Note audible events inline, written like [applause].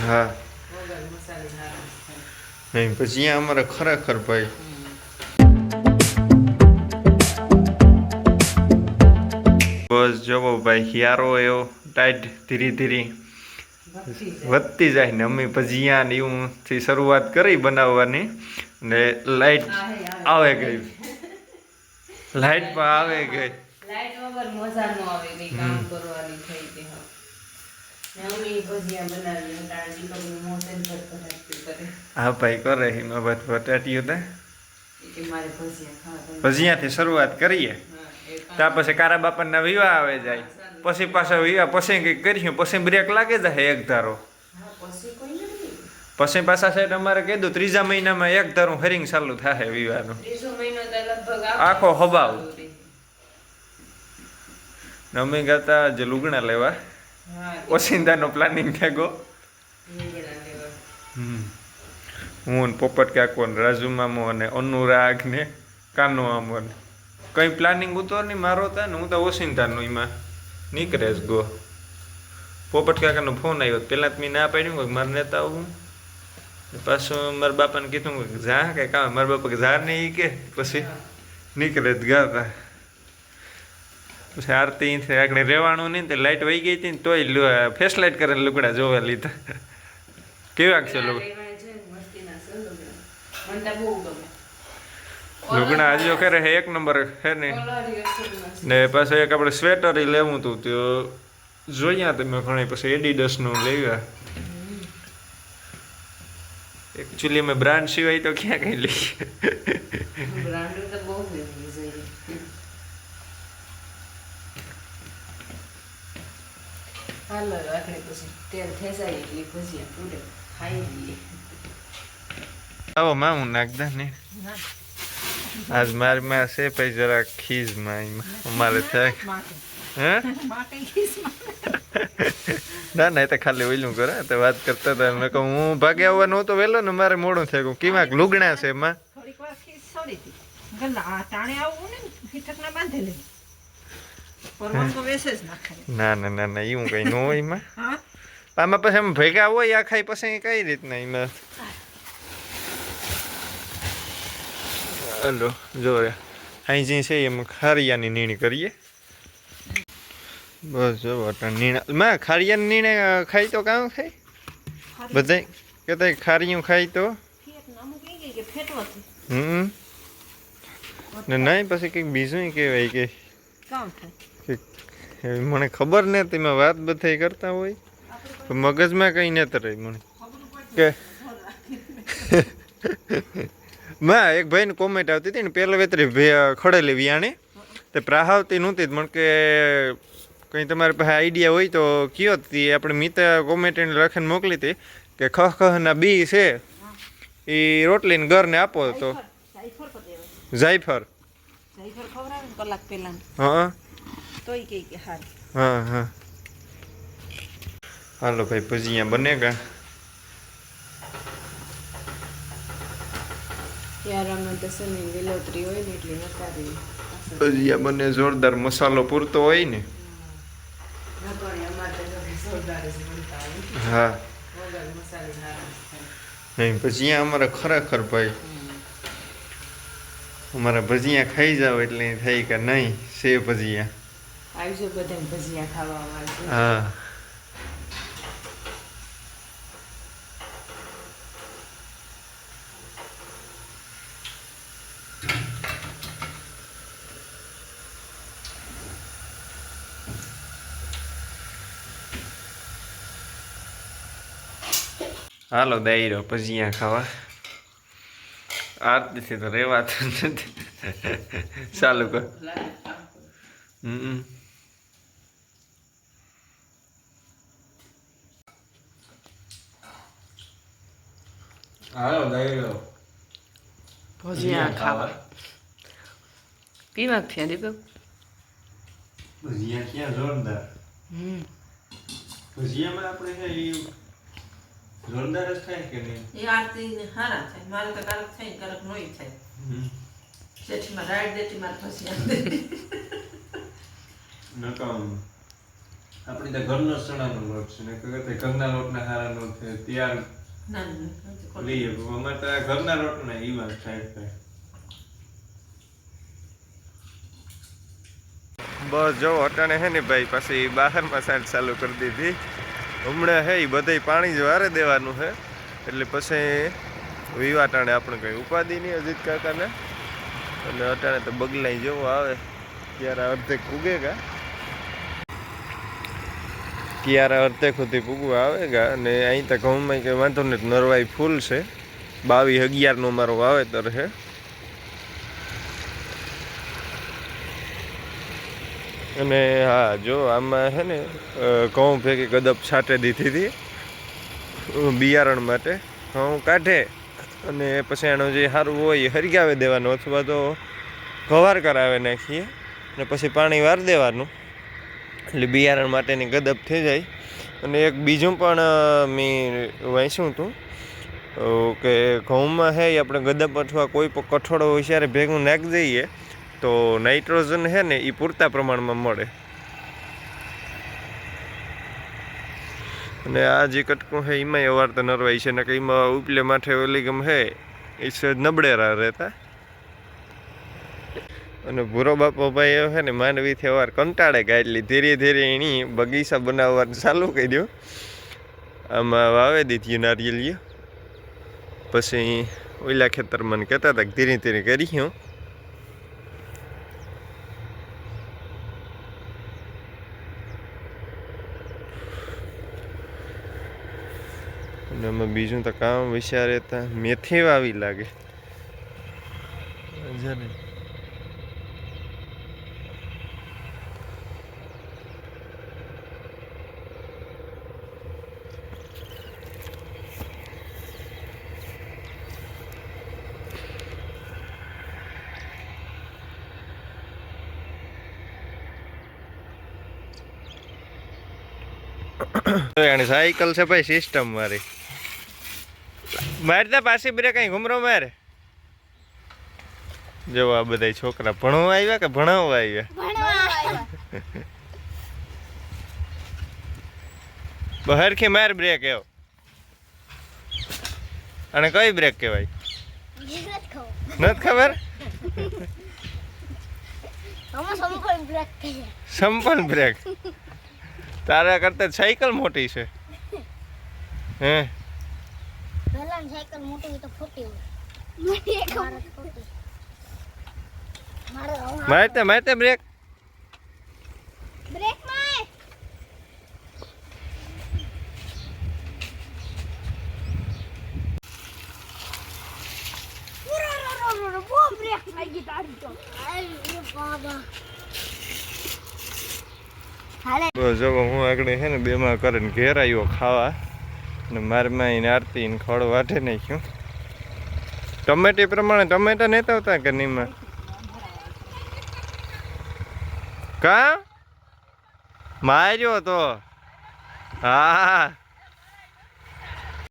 હા. નહીં પછી અહીંયા અમારે ખરેખર ભાઈ બસ જવો ભાઈ હિયારો એવો ટાઈટ ધીરે ધીરે વધતી જાય ને અમે ભજીયા ને એવું થી શરૂઆત કરી બનાવવાની ને લાઈટ આવે ગઈ લાઈટ પણ આવે ગઈ લાઈટ વગર મજા ન આવે કામ કરવાની થઈ કે હા ભાઈ કરે એમાં બધ બટાટીયું તા. ઈ કે મારે ભજીયા ખાવા ભજીયાથી શરૂઆત કરીએ. ત્યાં પછી કારા બાપાના વિવાહ આવે જાય. પછી પાછા વિવાહ પછી કંઈક કરીશું પછી બ્રેક લાગે જાય એક ધારો. પછી પછી સાહેબ અમારે કીધું ત્રીજા મહિનામાં એક ધારું હરિંગ ચાલુ થાય વિવાહનું. આખો હબાવ. અમે ગાતા જે લુગણા લેવા. ઓસિંદાનો પ્લાનિંગ થયો ગો હમ. હું પોપટ કાકો ને રાજુ મામો અને અનુરાગ ને કાનો આમો ને. કંઈ પ્લાનિંગ ઉતર નહીં મારો હતા ને હું તો ઓસિંતાનું એમાં નીકળે જ ગો પોપટ કાકાનો ફોન આવ્યો પહેલાં તો મેં ના પાડ્યું કે મારે નેતા આવું પાછું મારા બાપાને કીધું કે જા કે કામ મારા બાપા કે જા નહીં એ કે. પછી નીકળે જ ગાતા પછી આરતી અહીંથી આગળ રહેવાનું નહીં તે લાઇટ વહી ગઈ હતી ને તોય ફેસ લાઇટ કરીને લુગડા જોવા લીધા. કેવાક છે છે છે લુગડા. હજીઓ ખરે એક નંબર હે ને. ને પાછું એક આપણે સ્વેટર લેવું હતું તો જોયા તમે ઘણી પછી એડિડસનું લેવા. એકચ્યુઅલી અમે બ્રાન્ડ સિવાય તો ક્યાં કઈ લઈએ બ્રાન્ડ તો બહુ લેવી જોઈએ હાલો આપણે પછી તેલ ખેંચાય એટલે ભજીયા પૂરે ખાઈ લઈએ. આવો મામું નાખ દે ને. આજ મારી માં છે ભાઈ જરા ખીજમાં એમાં અમારે થાય. હે? ના ના એ તો ખાલી ઓઈલું કરે. તો વાત કરતા હતા. મેં કહું હું ભાગે આવવાનું તો વહેલો ને મારે મોડું થઈ ગયું. કેવાક લુગણા છે એમાં થોડીક વાર ખીસ છોડી હતી ગલ્લા આ આવવું ને હીઠક ના બાંધેલી પરવન તો વેસે જ નાખે ના ના ના ના એવું કઈ ન હોય એમાં. [laughs] આમાં પછી એમ ભેગા હોય આ ખાઈ પછી કઈ રીતના એમાં? હલો જો રે અહીં જે છે એમ ખારિયાની નીણ કરીએ. બસ જો અટાણ નીણા. માં ખારિયાની નીણે ખાઈ તો કામ ખાય બધાય કહેતા ખારિયું ખાય તો? હમ. ને નહીં પછી કંઈક બીજું કહેવાય કે કામ થાય મને ખબર ને તમે વાત બધાય કરતા હોય. તો મગજમાં કંઈ ન રહી મને. કે [laughs] માં એક ભાઈને કોમેન્ટ આવતી હતી ને પહેલાં વેતરી ખડેલી વિયાણી. તે પ્રાહાવતી નહોતી જ મને કે કંઈ તમારી પાસે આઈડિયા હોય તો કયો હતી આપણે મિતા કોમેન્ટ લખીને મોકલી હતી કે ખહ ખહના બી છે. એ રોટલીને ઘરને આપો તો. જાયફર ખવડાવે કલાક પહેલા હા. તોય કે કે હા હા. હાલો ભાઈ ભજીયા બનેગા યારામાં તો છે ને લીલોતરી હોય ને એટલે નકારી ભજીયા બને જોરદાર મસાલો પૂરતો હોય ને. હા. નહીં ભજીયા અમારે ખરેખર ભાઈ. અમારા ભજીયા ખાઈ જાવ એટલે થાય કે નહીં સે ભજીયા. આવજો બધા ભજીયા ખાવા અમારે હા હાલો દાયરો ભજીયા ખાવા આરતીથી તો રેવાતું નથી ચાલુ કર હમ હાલો દાયરો ભજીયા ખાવા પીવા થયા દીપક ભજીયા ક્યાં જોરદાર હમ ભજીયામાં આપણે છે ઈ જોરદાર જ થાય કે નહીં એ આરતી હારા થાય મારે તો કારક થાય કારક નોય થાય શેઠીમાં રાઈડ દેતી મારે પછી નકામ આપણી તો ઘરનો જ ચણાનો લોટ છે ને કે ઘરના લોટના ત્યાર ના ના લઈએ અમારે તો ઈ વાત બસ જો અટાણે હે ને ભાઈ પછી બહારમાં સાઈડ ચાલુ કરી દીધી. હમણાં હે એ બધાય પાણી જ વારે દેવાનું હે. એટલે પછી વિવા ટાણે આપણે કઈ ઉપાધિ નહીં અજીત કાકાને. અને અટાણે તો બગલાઈ જેવો આવે. ત્યારે અડધેક ઉગેગા ત્યારે અડધેક સુધી આવે આવેગા અને અહીં તો ઘઉંમાં કંઈ વાંધો નહીં, નરવાઈ ફૂલ છે. બાવીસ અગિયારનું મારો વાવેતર છે. અને હા, જો આમાં છે ને ઘઉં ભેગી ગદપ છાંટે દીધી હતી. બિયારણ માટે ઘઉં કાઢે, અને પછી એનો જે સારું હોય એ હરગાવી દેવાનું, અથવા તો ઘવાર કરાવે નાખીએ, અને પછી પાણી વાર દેવાનું. એટલે બિયારણ માટેની ગદબ થઈ જાય. અને એક બીજું પણ મેં વાંચ્યું હતું કે ઘઉંમાં હે આપણે ગદબ અથવા કોઈ પણ કઠોળો હોય જ્યારે ભેગું નાખી દઈએ, તો નાઇટ્રોજન છે ને એ પૂરતા પ્રમાણમાં મળે. અને આ જે કટકું છે એમાંય અવાર તો નરવાઈ છે ને કે એમાં ઉપલે માથે ઓલી ગમ છે એ નબળેરા રહેતા. અને ભૂરો બાપો ભાઈ છે ને, માંડવીથી અવાર કંટાળે ગયા એટલે ધીરે ધીરે એની બગીચા બનાવવાનું ચાલુ કરી દો આમાં વાવે દીધી નારિયેલીઓ પછી ઓલા ખેતરમાં મને કહેતા હતા કે ધીરે ધીરે કરી હું. અને આમાં બીજું તો કામ વિચારે તા મેથી વાવી લાગે અને સાયકલ છે ભાઈ સિસ્ટમ મારી. મારતા પાછી બ્રેક કઈ ઘુમરો મારે. જો આ બધા છોકરા ભણવા આવ્યા કે ભણાવવા આવ્યા? બહારથી માર બ્રેક એવો. અને કઈ બ્રેક કહેવાય? નથી ખબર? સંપલ બ્રેક તારા કરતા સાયકલ મોટી છે. હે? સાયકલ મોટી હોય તો ખોટી હોય. મારે ખોટી. મારે મારતે મારતે બ્રેક. બ્રેક માર. બહુ બ્રેક લાગી તારી તો. બાબા. જો હું આગળ છે ને બેમાં કરીને ઘેર આવ્યો ખાવા. ને મારમાં એને આરતી ને ખડ વાટે નાખ્યું. ટમેટી પ્રમાણે ટમેટા નેતા આવતા કે નીમાં? કા? માર્યો તો. હા.